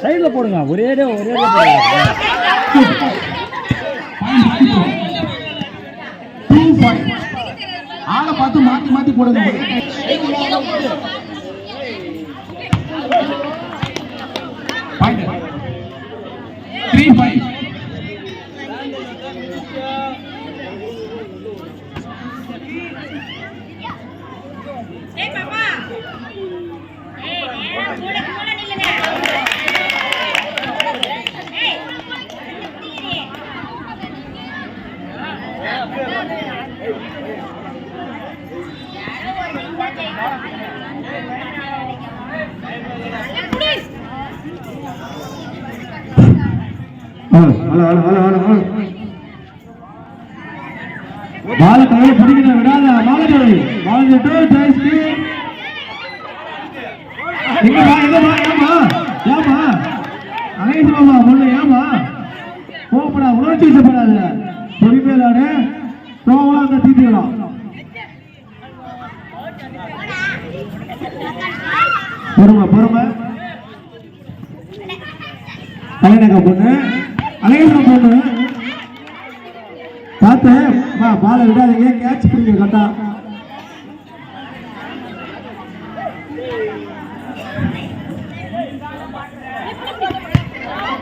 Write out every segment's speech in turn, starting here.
சைடில் போடுங்க. ஒரே ஒரே ஆளை பார்த்து மாத்தி மாத்தி போடுங்க. பால கையில பிடிக்கிற விடாத பாலஜி பாலஜி டூ டைஸ் எங்கம்மா எங்கம்மா ஏமா ஏமா அனைத்து மாமா பொண்ணு ஏமா கோப்படா உணர்ச்சி வசப்படாத. பொறுமையிலான கோவலாம் அந்த தீர்த்திடலாம் பொறுமை பொறுமை. கலைநக பொண்ணு? அழகேசன பொண்ணு பார்த்து வா பாலை விடாதீங்க கேட்ச் பிடிங்க கட்டா.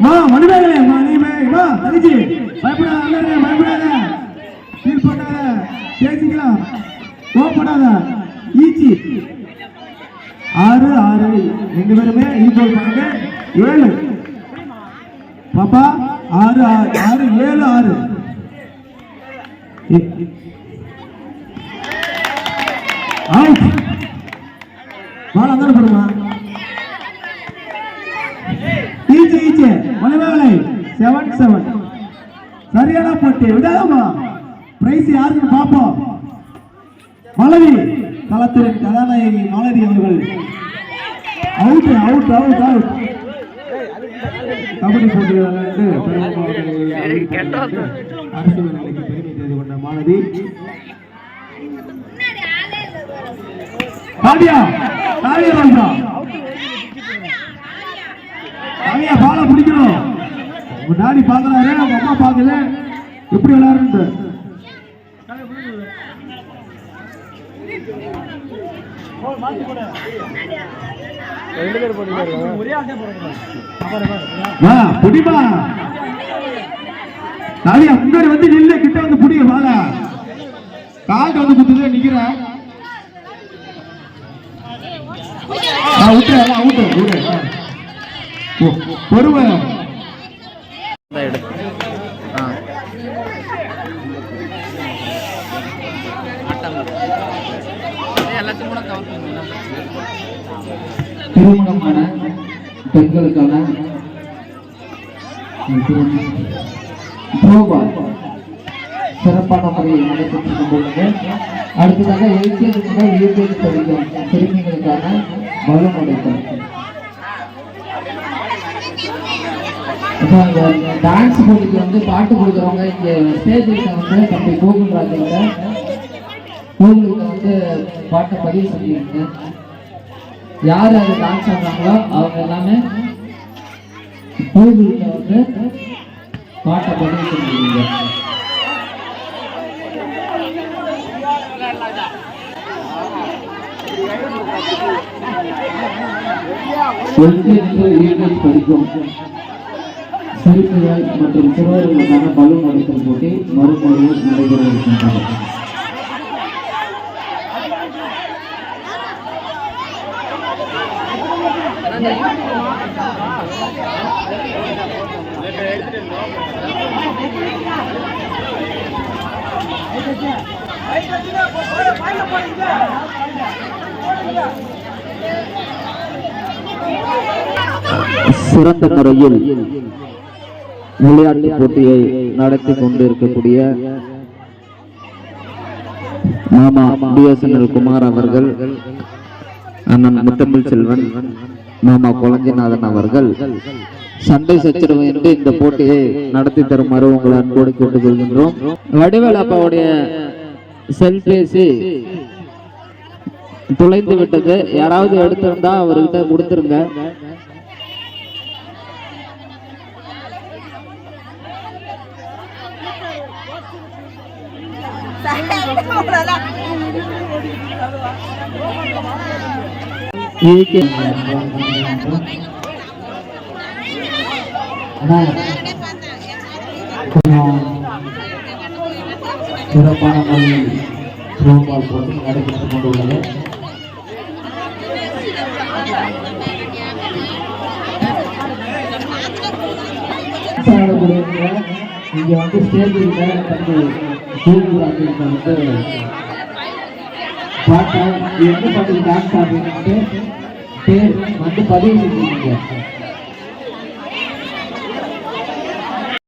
மா மணிமேகலை மா நீமே மா தனிச்சி பயப்படாத அல்ல பயப்படாத. ஃபீல் பண்ணாத. பேசிக்கலாம். கோப்படாத ஈச்சி. ஆறு ஆறு. ரெண்டு பேருமே ஈக்குவல் பண்ணுங்க. ஏழு. பாப்பா. ஆறு ஆறு ஆறு ஏழு ஆறு. அவுட் பால் அந்தான போடுமா? ஈச்சு ஈச்சு. மணிமேகலை செவன் செவன் சரியான போட்டி. விடாதம்மா. பிரைஸ் யாருன்னு பார்ப்போம். மலவி களத்தின் கதாநாயகி மாலதி அவர்கள். Out out out out kabaddi போட்டி விளையாண்டு அரசு நிலைக்கு பெருமை செய்து கொண்ட மாலதி. காவியா காவியா ராஜா. காவியா பிடிக்கணும். உங்க டாடி பாக்குறாரு உங்க அம்மா பாக்கல எப்படி விளையாடுறது? ரெண்டு பேர் போட்டு ஒரே ஆள் தான் புடிமா. முன்னாடி வந்து நில்லு கிட்ட வந்து புடிங்க வாழ கால்ட்ட வந்து குத்துது நிக்கிற. அவுட்டு பொறுமை. எல்லாத்தையும் கூட கவர் திருமணமான பெண்களுக்கான த்ரோபால். சிறப்பான முறையில் நடைபெற்றுக் கொண்டுள்ளது. அடுத்ததாக எல்கேஜி முதல் யூகேஜி படிக்கும் சிறுமிகளுக்கான இப்போ டான்ஸ் போட்டிக்கு வந்து பாட்டு கொடுக்குறவங்க இங்கே ஸ்டேஜில் வந்து தம்பி கோகுல்ராஜ் கிட்ட கூகுளில் வந்து பாட்டை பதிவு செஞ்சுருங்க யார் யார் டான்ஸ் ஆடுறாங்களோ அவங்க எல்லாமே கூகுளில் வந்து பாட்டை பதிவு செஞ்சுருங்க படிக்கும் சிறுமிகள் மற்றும் சிறுவர்களுக்கான பலூன் அடித்தல் போட்டி மறுமுறையில் நடைபெற இருக்கின்றன சிறந்த முறையில் விளையாட்டு போட்டியை நடத்தி கொண்டிருக்கக்கூடிய மாமா பிஎஸ்என்எல் குமார் அவர்கள் அண்ணன் முத்தமிழ் செல்வன் மாமா குழஞ்சிநாதன் அவர்கள் சண்டை சச்சரவு என்று இந்த போட்டியை நடத்தி தருமாறு உங்களை அன்போடு கேட்டுக்கொள்கின்றோம். வடிவேல் அப்பாவுடைய செல்பேசி துளைந்து விட்டது. யாராவது எடுத்திருந்தா அவர்கிட்ட கொடுத்துருங்க. ஏகே. சிறப்பான முறையில் த்ரோபால் போட்டி நடைபெற்றுக் கொண்டுள்ளது. இங்க வந்து ஸ்டேஜில் தந்து வந்து பார்த்தா எந்த பாட்டுக்கு டான்ஸ் ஆடுறீங்கன்ட்டு பேர் வந்து பதிவு செஞ்சுருக்கீங்க